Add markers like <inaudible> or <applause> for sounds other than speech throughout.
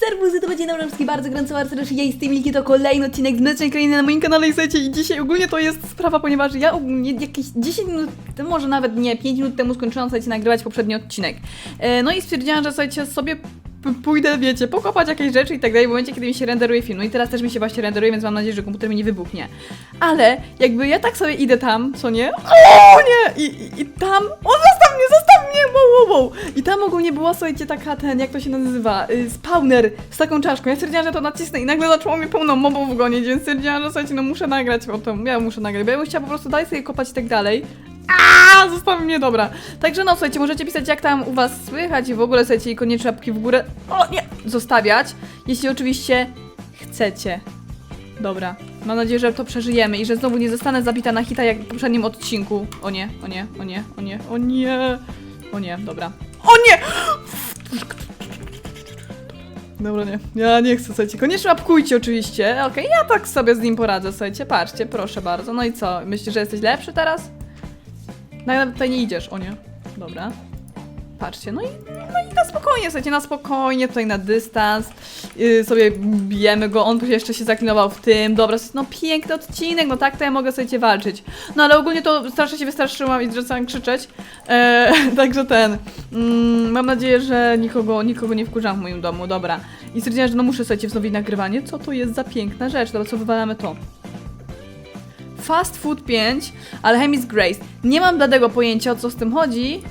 Serwusy, to będzie na wszystkich bardzo gorąco, bardzo. Ja jestem Milki, to kolejny odcinek z Mlecznej Krainy na moim kanale i słuchajcie, i dzisiaj ogólnie to jest sprawa, ponieważ ja ogólnie jakieś 10 minut, może nawet nie, 5 minut temu skończyłam, słuchajcie, nagrywać poprzedni odcinek. E, no i stwierdziłam, że słuchajcie, sobie pójdę, wiecie, pokopać jakieś rzeczy i tak dalej w momencie, kiedy mi się renderuje film. No i teraz też mi się właśnie renderuje, więc mam nadzieję, że komputer mi nie wybuchnie. Ale jakby ja tak sobie idę tam, co nie? O nie! I, i, i tam... O, zostaw mnie, zostaw mnie! Wow, wow, wow! I tam ogólnie była, słuchajcie, taka ten, jak to się nazywa, y, spawner z taką czaszką. Ja stwierdziłam, że to nacisnę i nagle zaczęło mi pełno mobów gonić, więc stwierdziłam, że słuchajcie, no muszę nagrać o tym. Ja muszę nagrać, bo ja bym chciała po prostu dalej sobie kopać i tak dalej. A, zostaw mnie, dobra. Także no, słuchajcie, możecie pisać jak tam u was słychać i w ogóle, słuchajcie, i koniecznie łapki w górę. O, nie! Zostawiać, jeśli oczywiście chcecie. Dobra. Mam nadzieję, że to przeżyjemy i że znowu nie zostanę zabita na hita jak w poprzednim odcinku. O nie, o nie, o nie, o nie, o nie. O nie, dobra. O nie! Dobra, nie. Ja nie chcę, słuchajcie. Koniecznie łapkujcie oczywiście. Okej, ja tak sobie z nim poradzę, słuchajcie. Patrzcie, proszę bardzo. No i co? Myślisz, że jesteś lepszy teraz? No, Nawet tutaj nie idziesz, o nie. Dobra. Patrzcie, no i, no i na spokojnie, słuchajcie, na spokojnie, tutaj na dystans. Yy, sobie bijemy go, on jeszcze się zaklinował w tym. Dobra, no piękny odcinek, no tak to ja mogę, słuchajcie, walczyć. No ale ogólnie to strasznie się wystraszyłam i zaczęłam krzyczeć. E, <laughs> także ten. Mm, mam nadzieję, że nikogo, nikogo nie wkurzam w moim domu, dobra. I stwierdziłam, że no muszę, słuchajcie, wznowić nagrywanie. Co to jest za piękna rzecz? Dobra, co wywalamy to? Fast Food 5, Alchemist Grace. Nie mam bladego pojęcia o co z tym chodzi,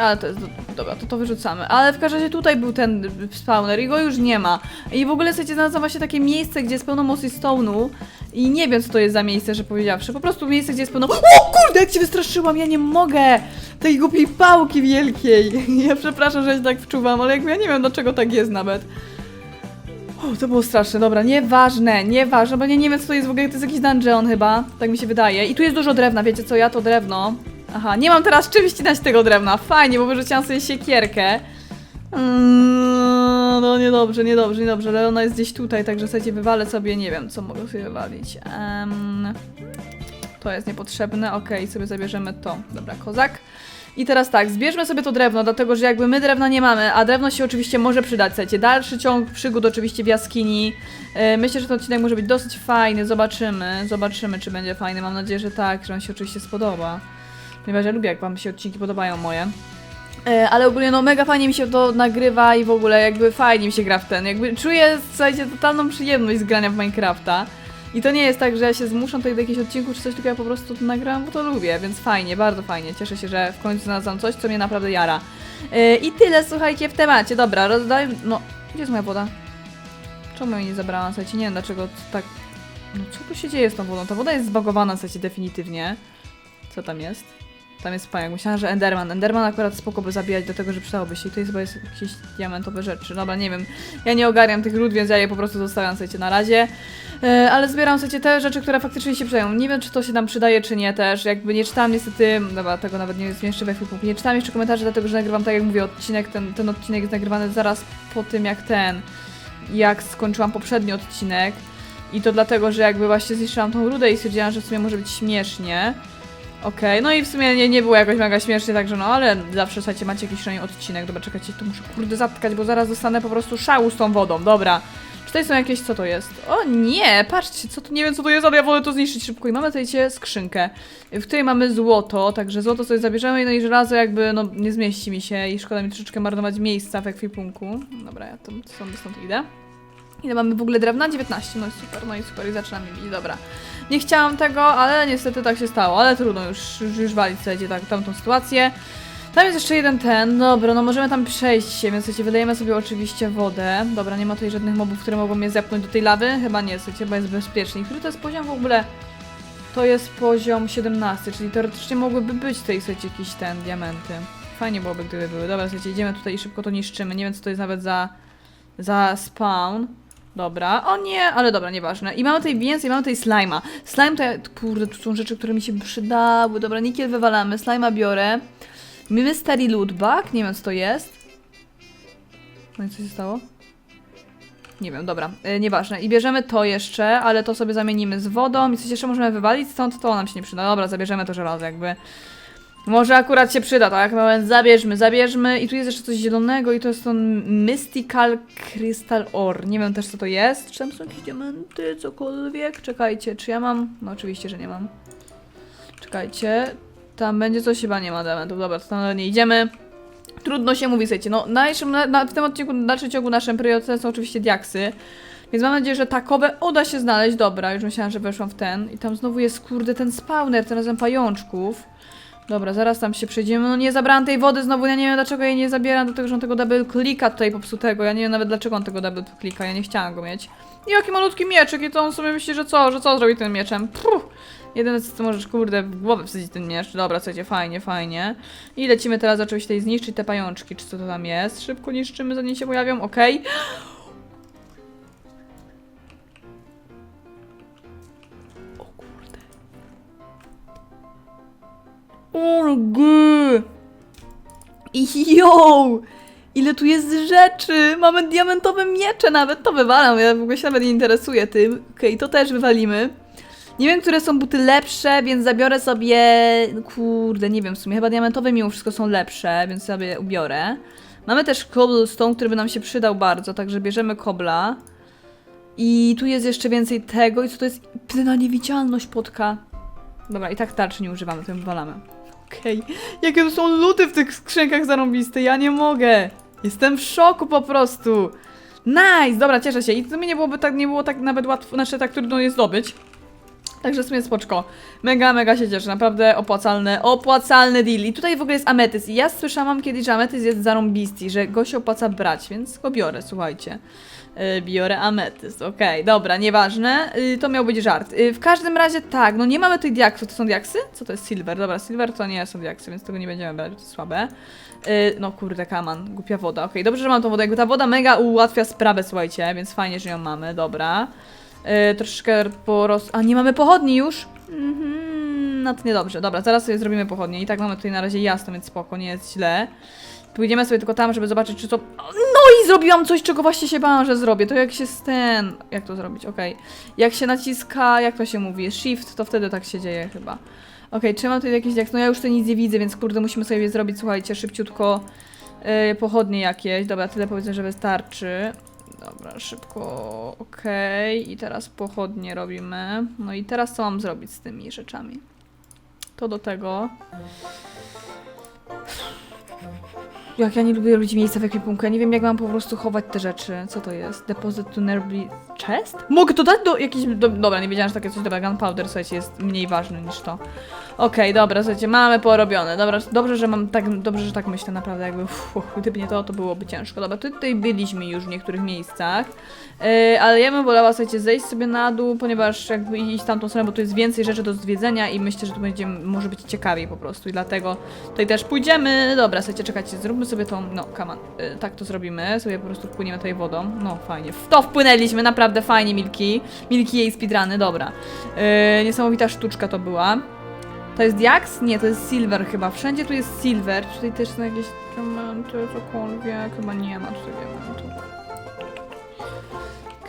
ale to jest, dobra, to to wyrzucamy. Ale w każdym razie tutaj był ten spawner i go już nie ma. I w ogóle słuchajcie, znalazłam właśnie takie miejsce, gdzie jest pełno mossy stone'u i nie wiem co to jest za miejsce, że powiedziawszy. Po prostu miejsce, gdzie jest pełno... O kurde, jak cię wystraszyłam, ja nie mogę! Tej głupiej pałki wielkiej. <laughs> Ja przepraszam, że się tak wczuwam, ale jakby ja nie wiem dlaczego tak jest nawet. O, to było straszne, dobra, nieważne, nieważne, bo nie, nie wiem co to jest w ogóle, to jest jakiś dungeon chyba, tak mi się wydaje. I tu jest dużo drewna, wiecie co, ja to drewno. Aha, nie mam teraz czym ścinać tego drewna, fajnie, bo wyrzuciłam sobie siekierkę. Mm, no niedobrze, niedobrze, niedobrze, ale ona jest gdzieś tutaj, także słuchajcie, wywalę sobie, nie wiem, co mogę sobie wywalić. Em, to jest niepotrzebne, okej, sobie zabierzemy to. Dobra, kozak. I teraz tak, zbierzmy sobie to drewno, dlatego że jakby my drewna nie mamy, a drewno się oczywiście może przydać, słuchajcie. Dalszy ciąg przygód oczywiście w jaskini. E, myślę, że ten odcinek może być dosyć fajny, zobaczymy. Zobaczymy, czy będzie fajny. Mam nadzieję, że tak, że on się oczywiście spodoba. Ponieważ ja lubię, jak wam się odcinki podobają moje. E, Ale ogólnie no mega fajnie mi się to nagrywa i w ogóle jakby fajnie mi się gra w ten. Jakby czuję, słuchajcie, totalną przyjemność z grania w Minecrafta. I to nie jest tak, że ja się zmuszam tutaj do jakichś odcinków czy coś, tylko ja po prostu to nagram, bo to lubię, więc fajnie, bardzo fajnie. Cieszę się, że w końcu znalazłam coś, co mnie naprawdę jara. Yy, I tyle, słuchajcie, w temacie. Dobra, rozdaj... No, gdzie jest moja woda? Czemu jej nie zabrałam? Słuchajcie, nie wiem dlaczego tak... No co tu się dzieje z tą wodą? Ta woda jest zbagowana, słuchajcie, definitywnie. Co tam jest? Tam jest pająk. Myślałam, że Enderman. Enderman akurat spoko by zabijać, dlatego że przydałoby się. I tutaj chyba jest jakieś diamentowe rzeczy. Dobra, nie wiem. Ja nie ogarniam tych ród, więc ja je po prostu zostawiam, słuchajcie, na razie. E, ale zbieram sobie te rzeczy, które faktycznie się przydają. Nie wiem, czy to się nam przydaje, czy nie też. Jakby nie czytałam niestety, dobra, tego nawet nie zmieszczę we Facebooku. Nie czytałam jeszcze komentarzy, dlatego że nagrywam, tak jak mówię, odcinek, ten, ten odcinek jest nagrywany zaraz po tym, jak ten, jak skończyłam poprzedni odcinek. I to dlatego, że jakby właśnie zniszczyłam tą rudę i stwierdziłam, że w sumie może być śmiesznie. Okej, no i w sumie nie, nie było jakoś mega śmiesznie, także no, ale zawsze, słuchajcie, macie jakiś szalony odcinek. Dobra, czekajcie, to muszę kurde zatkać, bo zaraz dostanę po prostu szału z tą wodą. Dobra. Czy tutaj są jakieś, co to jest? O nie, patrzcie, co to, nie wiem co to jest, ale ja wolę to zniszczyć szybko. I mamy tutaj cię skrzynkę, w której mamy złoto, także złoto sobie zabierzemy, no i żelazo jakby, no, nie zmieści mi się i szkoda mi troszeczkę marnować miejsca w ekwipunku. Dobra, ja to stąd, stąd idę. Ile mamy w ogóle drewna? 19, no i super, no i super, i zaczynamy bić, dobra. Nie chciałam tego, ale niestety tak się stało, ale trudno, już, już, już walić sobie tak, tamtą sytuację. Tam jest jeszcze jeden ten, dobra, no możemy tam przejść się, więc słuchajcie, wydajemy sobie oczywiście wodę. Dobra, nie ma tutaj żadnych mobów, które mogą mnie zepnąć do tej lawy, chyba nie, słuchajcie, bo jest bezpiecznie. Który to jest poziom w ogóle? To jest poziom 17, czyli teoretycznie mogłyby być tutaj, słuchajcie, jakieś ten, diamenty. Fajnie byłoby, gdyby były. Dobra, słuchajcie, idziemy tutaj i szybko to niszczymy, nie wiem co to jest nawet za, za spawn. Dobra, o nie, ale dobra, nieważne. I mamy tutaj więcej, mamy tutaj slajma. Slime to, ja- kurde, tu są rzeczy, które mi się przydały. Dobra, nikiel wywalamy, slajma biorę. Mystery loot bag, nie wiem co to jest. No i co się stało? Nie wiem, dobra, yy, nieważne. I bierzemy to jeszcze, ale to sobie zamienimy z wodą. I coś jeszcze możemy wywalić stąd, to nam się nie przyda. Dobra, zabierzemy to żelazo jakby. Może akurat się przyda, tak? No więc zabierzmy, zabierzmy. I tu jest jeszcze coś zielonego i to jest ten Mystical Crystal Ore. Nie wiem też co to jest. Czy tam są jakieś diamenty, cokolwiek? Czekajcie, czy ja mam? No oczywiście, że nie mam. Czekajcie. Tam będzie coś, chyba nie ma diamentów. Dobra, to tam nie idziemy. Trudno się mówi, słuchajcie. No, na, na, w tym odcinku, w dalszym ciągu naszym priorytetem są oczywiście diaksy. Więc mam nadzieję, że takowe uda się znaleźć. Dobra, już myślałam, że weszłam w ten. I tam znowu jest, kurde, ten spawner, tym razem pajączków. Dobra, zaraz tam się przejdziemy. No nie zabrałam tej wody znowu, ja nie wiem dlaczego jej nie zabieram, dlatego że on tego double klika tutaj popsutego. Ja nie wiem nawet dlaczego on tego double klika, ja nie chciałam go mieć. I jaki malutki mieczek i to on sobie myśli, że co, że co zrobi tym mieczem. Puh. Jedyne co to możesz, kurde, w głowę wsadzić ten miecz. Dobra, słuchajcie, fajnie, fajnie. I lecimy teraz oczywiście zniszczyć te pajączki, czy co to tam jest. Szybko niszczymy, zanim się pojawią, okej. O Orgy! Jo! Ile tu jest rzeczy! Mamy diamentowe miecze nawet, to wywalam, ja w ogóle się nawet nie interesuję tym. Okej, to też wywalimy. Nie wiem, które są buty lepsze, więc zabiorę sobie... Kurde, nie wiem, w sumie chyba diamentowe mimo wszystko są lepsze, więc sobie ubiorę. Mamy też cobblestone, który by nam się przydał bardzo, także bierzemy kobla. I tu jest jeszcze więcej tego i co to jest? Plyna niewidzialność potka. Dobra, i tak tarczy nie używamy, to ją wywalamy. Okej. Jakie to są luty w tych skrzynkach zarąbiste, ja nie mogę. Jestem w szoku po prostu. Nice, dobra, cieszę się. I to mi nie byłoby tak, nie było tak nawet łatwo, znaczy tak trudno je zdobyć. Także w sumie spoczko. Mega, mega się cieszę, naprawdę opłacalne, opłacalne deal. I tutaj w ogóle jest ametys. I ja słyszałam kiedyś, że ametys jest zarąbisty, że go się opłaca brać, więc go biorę, słuchajcie. Yy, biorę ametys, okej, dobra, nieważne. Yy, to miał być żart. Yy, w każdym razie tak, no nie mamy tych diaksów. To są diaksy? Co to jest silver? Dobra, silver to nie są diaksy, więc tego nie będziemy brać, to jest słabe. Yy, no kurde, kaman, głupia woda. Okej, dobrze, że mam tą wodę. Ta woda mega ułatwia sprawę, słuchajcie, więc fajnie, że ją mamy, dobra. Yy, troszeczkę poros... A, nie mamy pochodni już? Mhm, no to niedobrze. Dobra, zaraz sobie zrobimy pochodnie. I tak mamy tutaj na razie jasno, więc spoko, nie jest źle. Pójdziemy sobie tylko tam, żeby zobaczyć, czy to... No i zrobiłam coś, czego właśnie się bałam, że zrobię. To jak się z ten... Jak to zrobić? Okej. Jak się naciska... Jak to się mówi? Shift, to wtedy tak się dzieje chyba. Okej, czy mam tutaj jakieś... Jak... No ja już tu nic nie widzę, więc kurde, musimy sobie zrobić, słuchajcie, szybciutko yy, pochodnie jakieś. Dobra, tyle powiedzmy, że wystarczy. Dobra, szybko, okej. I teraz pochodnie robimy. No i teraz co mam zrobić z tymi rzeczami? To do tego. Jak ja nie lubię robić miejsca w ekwipunku, ja nie wiem jak mam po prostu chować te rzeczy. Co to jest? Deposit to nearby chest? Mogę to dać do jakiejś... Do, dobra, nie wiedziałam, że takie coś, dobra, gunpowder, słuchajcie, jest mniej ważny niż to. Okej, dobra, słuchajcie, mamy porobione. Dobra, dobrze, że mam tak, dobrze, że tak myślę, naprawdę, jakby, uff, gdyby nie to, to byłoby ciężko. Dobra, tutaj byliśmy już w niektórych miejscach, yy, ale ja bym wolała, słuchajcie, zejść sobie na dół, ponieważ jakby iść tamtą stronę, bo tu jest więcej rzeczy do zwiedzenia i myślę, że tu będzie, może być ciekawiej po prostu i dlatego tutaj też pójdziemy. Dobra, słuchajcie, czekajcie, zróbmy sobie tą, no, on, yy, tak to zrobimy, sobie po prostu wpłyniemy tutaj wodą, no, fajnie, w to wpłynęliśmy, naprawdę fajnie, Milki, Milki jej speedruny, dobra. Yy, niesamowita sztuczka to była. To jest diaks? Nie, to jest silver chyba. Wszędzie tu jest silver. Czy Tutaj też są jakieś diamenty, cokolwiek. Chyba nie ma tutaj diamentów.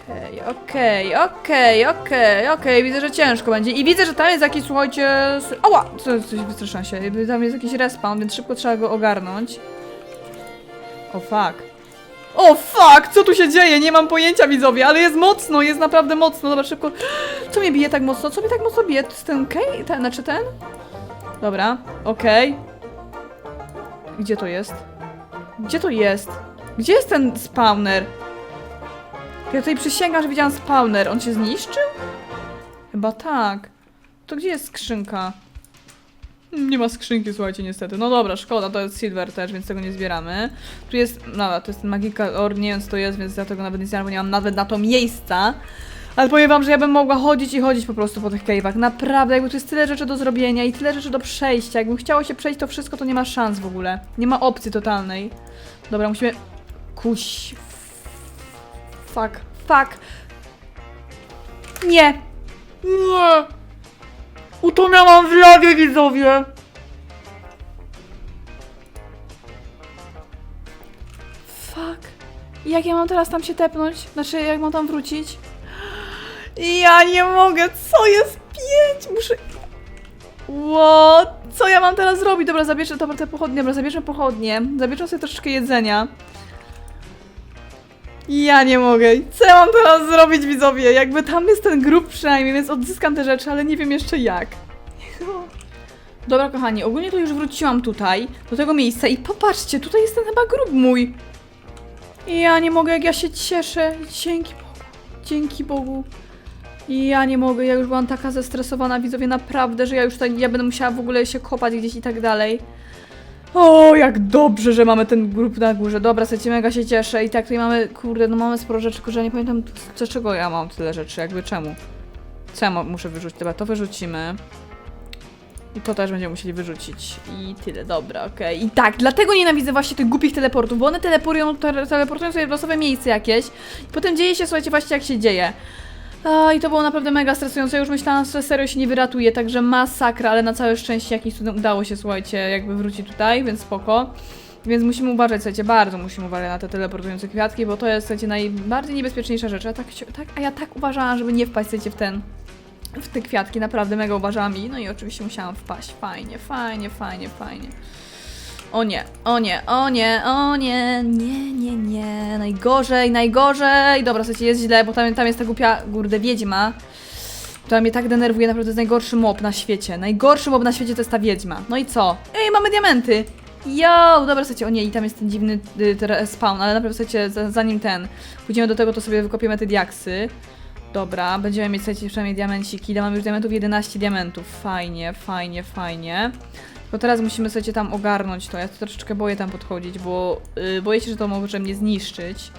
Okej, okej, okej, okej, okej. Widzę, że ciężko będzie. I widzę, że tam jest jakiś, słuchajcie... Ała! Co, coś wystraszyłam się. Tam jest jakiś respawn, więc szybko trzeba go ogarnąć. O fuck. O fuck! Co tu się dzieje? Nie mam pojęcia, widzowie, ale jest mocno, jest naprawdę mocno. Dobra, szybko. Co mnie bije tak mocno? Co mnie tak mocno bije? To jest ten Kej? Ten, znaczy ten? Dobra, okej. Gdzie to jest? Gdzie to jest? Gdzie jest ten spawner? Ja tutaj przysięgam, że widziałam spawner. On się zniszczył? Chyba tak. To gdzie jest skrzynka? Nie ma skrzynki, słuchajcie, niestety. No dobra, szkoda, to jest silver też, więc tego nie zbieramy. Tu jest, no to jest ten magical or, nie wiem co to jest, więc ja tego nawet nie zbieram, bo nie mam nawet na to miejsca. Ale powiem wam, że ja bym mogła chodzić i chodzić po prostu po tych cave'ach. Naprawdę, jakby tu jest tyle rzeczy do zrobienia i tyle rzeczy do przejścia. Jakbym chciało się przejść to wszystko, to nie ma szans w ogóle. Nie ma opcji totalnej. Dobra, musimy... Kuś... Fuck. Fuck. Nie. Nie. Utonęłam w lawie, widzowie. Fuck. Jak ja mam teraz tam się tepnąć? Znaczy, jak mam tam wrócić? Ja nie mogę, co jest pięć? Muszę... What? Co ja mam teraz zrobić? Dobra, zabierzę dobra, te pochodnie, dobra, zabierzę pochodnie, zabierzę sobie troszeczkę jedzenia. Ja nie mogę. Co ja mam teraz zrobić, widzowie? Jakby tam jest ten grób przynajmniej, więc odzyskam te rzeczy, ale nie wiem jeszcze jak. Dobra, kochani, ogólnie to już wróciłam tutaj, do tego miejsca i popatrzcie, tutaj jest ten chyba grób mój. Ja nie mogę, jak ja się cieszę. Dzięki Bogu. Dzięki Bogu. Ja nie mogę, ja już byłam taka zestresowana, widzowie, naprawdę, że ja już tutaj, ja będę musiała w ogóle się kopać gdzieś i tak dalej. O, jak dobrze, że mamy ten grób na górze. Dobra, słuchajcie, mega się cieszę. I tak tutaj mamy, kurde, no mamy sporo rzeczy, tylko że nie pamiętam, dlaczego ja mam tyle rzeczy, jakby czemu. Co ja muszę wyrzucić? Dobra, to wyrzucimy. I to też będziemy musieli wyrzucić. I tyle, dobra, okej. I tak, dlatego nienawidzę właśnie tych głupich teleportów, bo one teleportują, te, teleportują sobie w losowe miejsce jakieś. I potem dzieje się, słuchajcie, właśnie jak się dzieje. A, I to było naprawdę mega stresujące. Ja już myślałam, że serio się nie wyratuje, także masakra, ale na całe szczęście jakimś cudem udało się, słuchajcie, jakby wrócić tutaj, więc spoko. Więc musimy uważać, słuchajcie, bardzo musimy uważać na te teleportujące kwiatki, bo to jest, słuchajcie, najbardziej niebezpieczniejsza rzecz. A, tak, tak, a ja tak uważałam, żeby nie wpaść, słuchajcie, w ten, w te kwiatki, naprawdę mega uważałam i no i oczywiście musiałam wpaść. Fajnie, fajnie, fajnie, fajnie. O nie, o nie, o nie, o nie, nie, nie, nie, najgorzej, najgorzej. Dobra, słuchajcie, jest źle, bo tam, tam jest ta głupia, kurde, wiedźma. która mnie tak denerwuje, naprawdę to jest najgorszy mob na świecie. Najgorszy mob na świecie to jest ta wiedźma. No i co? Ej, mamy diamenty! Yo, dobra, słuchajcie, o nie, i tam jest ten dziwny y, spawn, ale naprawdę, słuchajcie, za- zanim ten, pójdziemy do tego, to sobie wykopiemy te diaksy. Dobra, będziemy mieć, słuchajcie, przynajmniej diamenciki. Mamy już diamentów? 11 diamentów. Fajnie, fajnie, fajnie. Tylko teraz musimy, słuchajcie, tam ogarnąć to. Ja się troszeczkę boję tam podchodzić, bo yy, boję się, że to może mnie zniszczyć.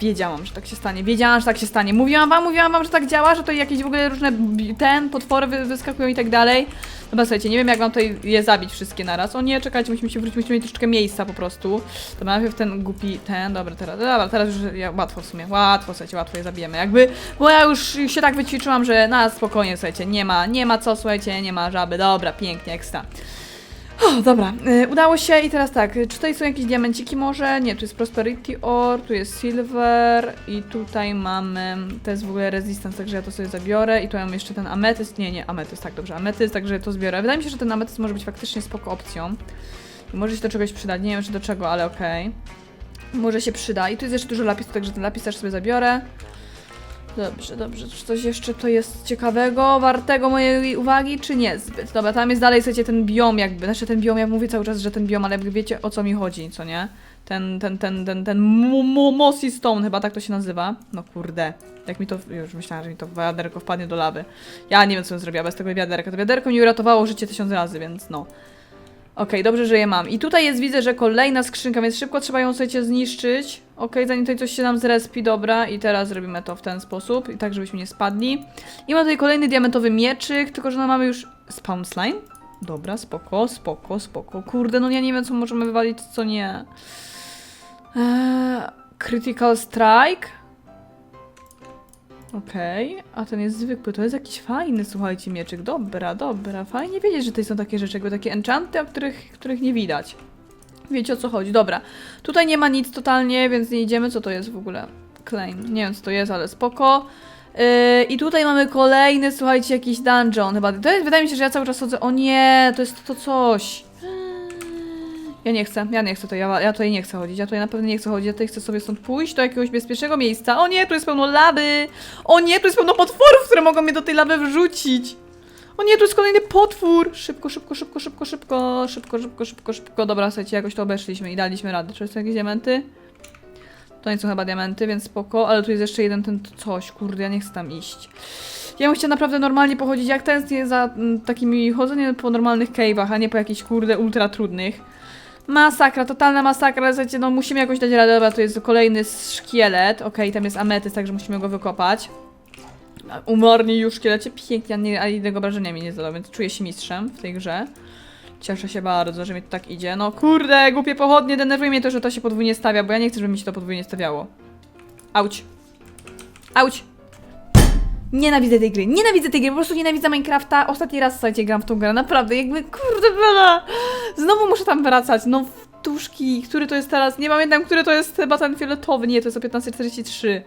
Wiedziałam, że tak się stanie. Wiedziałam, że tak się stanie. Mówiłam wam, mówiłam wam, że tak działa, że to jakieś w ogóle różne ten, potwory wy, wyskakują i tak dalej. Dobra, słuchajcie, nie wiem jak wam tutaj je zabić wszystkie naraz. O nie, czekajcie, musimy się wrócić, musimy mieć troszeczkę miejsca po prostu. To najpierw ten głupi, ten, dobra, teraz, dobra, teraz już ja, łatwo w sumie, łatwo, słuchajcie, łatwo je zabijemy. Jakby, bo ja już się tak wyćwiczyłam, że na spokojnie, słuchajcie, nie ma, nie ma co, słuchajcie, nie ma żaby, dobra, pięknie, ekstra. O, dobra, y, udało się i teraz tak, czy tutaj są jakieś diamenciki może? Nie, tu jest Prosperity Ore, tu jest Silver i tutaj mamy, to jest w ogóle Resistance, także ja to sobie zabiorę i tu mam jeszcze ten Ametyst, nie, nie, Ametyst, tak, dobrze, Ametyst, także to zbiorę. Wydaje mi się, że ten Ametyst może być faktycznie spoko opcją może się do czegoś przydać, nie wiem czy do czego, ale okej. Może się przyda i tu jest jeszcze dużo lapisu, także ten lapis też sobie zabiorę. Dobrze, dobrze. Czy coś jeszcze to jest ciekawego, wartego mojej uwagi, czy niezbyt? Dobra, tam jest dalej, słuchajcie, ten biom jakby. Znaczy ten biom, ja mówię cały czas, że ten biom, ale wiecie o co mi chodzi, co nie? Ten, ten, ten, ten, ten mo- mo- Mossy Stone, chyba tak to się nazywa. No kurde. Jak mi to, już myślałam, że mi to wiaderko wpadnie do lawy. Ja nie wiem, co bym zrobiła bez tego wiaderka. To wiaderko mi uratowało życie tysiąc razy, więc no. Okej, dobrze, że je mam. I tutaj jest, widzę, że kolejna skrzynka, więc szybko trzeba ją, słuchajcie, zniszczyć. Okej, zanim tutaj coś się nam zrespi, dobra. I teraz zrobimy to w ten sposób, i tak, żebyśmy nie spadli. I mamy tutaj kolejny diamentowy mieczyk, tylko że no mamy już spawn slime. Dobra, spoko, spoko, spoko. Kurde, no ja nie wiem, co możemy wywalić, co nie. Eee, critical strike. Okej, a ten jest zwykły, to jest jakiś fajny, słuchajcie, mieczyk. Dobra, dobra, fajnie wiedzieć, że tutaj są takie rzeczy, jakby takie enchanty, o których, których nie widać. Wiecie o co chodzi, dobra. Tutaj nie ma nic totalnie, więc nie idziemy. Co to jest w ogóle? Claim. Nie wiem co to jest, ale spoko. Yy, I tutaj mamy kolejny, słuchajcie, jakiś dungeon chyba. To jest, wydaje mi się, że ja cały czas chodzę. O nie, to jest to coś. Ja nie chcę, ja nie chcę tutaj, ja, ja tutaj nie chcę chodzić, ja tutaj na pewno nie chcę chodzić, ja tutaj chcę sobie stąd pójść do jakiegoś bezpiecznego miejsca. O nie, tu jest pełno lawy! O nie, tu jest pełno potworów, które mogą mnie do tej lawy wrzucić! O nie, tu jest kolejny potwór! Szybko, szybko, szybko, szybko, szybko, szybko, szybko, szybko, szybko. Dobra, słuchajcie, jakoś to obeszliśmy i daliśmy radę. Czy są jakieś diamenty? To nie są chyba diamenty, więc spoko, ale tu jest jeszcze jeden ten coś, kurde, ja nie chcę tam iść. Ja bym chciała naprawdę normalnie pochodzić, jak tęsknię za mm, takimi chodzeniem po normalnych cave'ach, a nie po jakichś, kurde, ultra trudnych. Masakra, totalna masakra, słuchajcie, no musimy jakoś dać radę, dobra, tu jest kolejny szkielet, okej, tam jest ametyst, także musimy go wykopać. Umorni już szkielecie, pięknie, a nie- a jednego obrażenia mi nie zadał, więc czuję się mistrzem w tej grze. Cieszę się bardzo, że mi to tak idzie. No kurde, głupie pochodnie, denerwuje mnie to, że to się podwójnie stawia, bo ja nie chcę, żeby mi się to podwójnie stawiało. Auć. Auć. Nienawidzę tej gry, nienawidzę tej gry, po prostu nienawidzę Minecrafta. Ostatni raz, słuchajcie, gram w tą grę, naprawdę, jakby, kurde, bela. Znowu muszę tam wracać, no wtuszki, który to jest teraz, nie pamiętam, który to jest chyba ten fioletowy, nie, to jest o 15.43.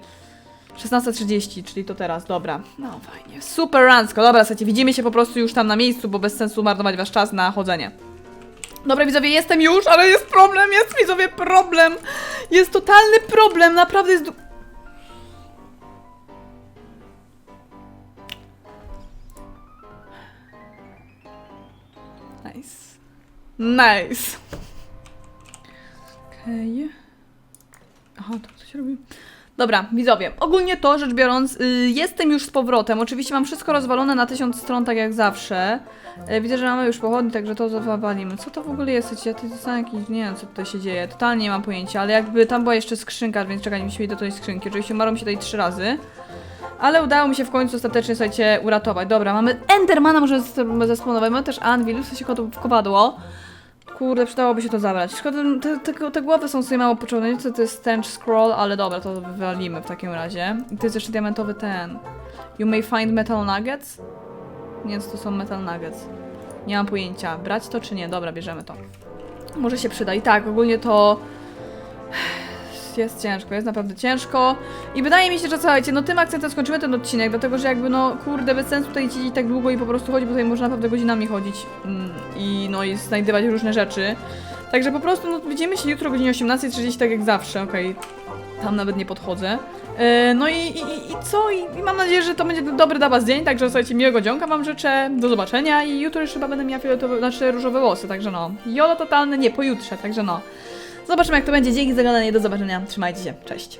16.30, czyli to teraz, dobra. No fajnie. Super ransko. Dobra, słuchajcie, widzimy się po prostu już tam na miejscu, bo bez sensu marnować wasz czas na chodzenie. Dobra, widzowie, jestem już, ale jest problem, jest widzowie problem. Jest totalny problem, naprawdę jest... Nice. Nice. Okej. Aha, to co się robi? Dobra, widzowie, ogólnie to rzecz biorąc, y, jestem już z powrotem. Oczywiście mam wszystko rozwalone na tysiąc stron, tak jak zawsze. Y, widzę, że mamy już pochodnie, także to zawalimy. Co to w ogóle jest? Ja to są jakieś, nie wiem co tutaj się dzieje, totalnie nie mam pojęcia, ale jakby tam była jeszcze skrzynka, więc czekaj, musimy iść do tej skrzynki. Oczywiście marą się tutaj trzy razy. Ale udało mi się w końcu ostatecznie, słuchajcie, uratować. Dobra, mamy Endermana, może zesponować. Mamy też Anvil, w sensie kowadło. Kurde, przydałoby się to zabrać. Szkoda, te, te, te głowy są sobie mało wiem, co to jest stench scroll, ale dobra, to wywalimy w takim razie. I to jest jeszcze diamentowy ten. You may find metal nuggets? Nie to są metal nuggets. Nie mam pojęcia. Brać to czy nie? Dobra, bierzemy to. Może się przyda. I tak, ogólnie to... Jest ciężko, jest naprawdę ciężko. I wydaje mi się, że słuchajcie, no tym akcentem skończymy ten odcinek, dlatego że jakby no kurde, bez sensu tutaj siedzieć tak długo i po prostu chodzić, bo tutaj można naprawdę godzinami chodzić mm, i no i znajdywać różne rzeczy. Także po prostu no widzimy się jutro o godzinie 18.30 tak jak zawsze, okej. Tam nawet nie podchodzę. E, no i, i, i co? I, I mam nadzieję, że to będzie dobry dla was dzień, także słuchajcie, miłego dzionka wam życzę, do zobaczenia i jutro już chyba będę miała fioletowe, znaczy różowe włosy, także no. Jolo totalne, nie, pojutrze, także no. Zobaczymy jak to będzie. Dzięki za oglądanie, do zobaczenia, trzymajcie się, cześć.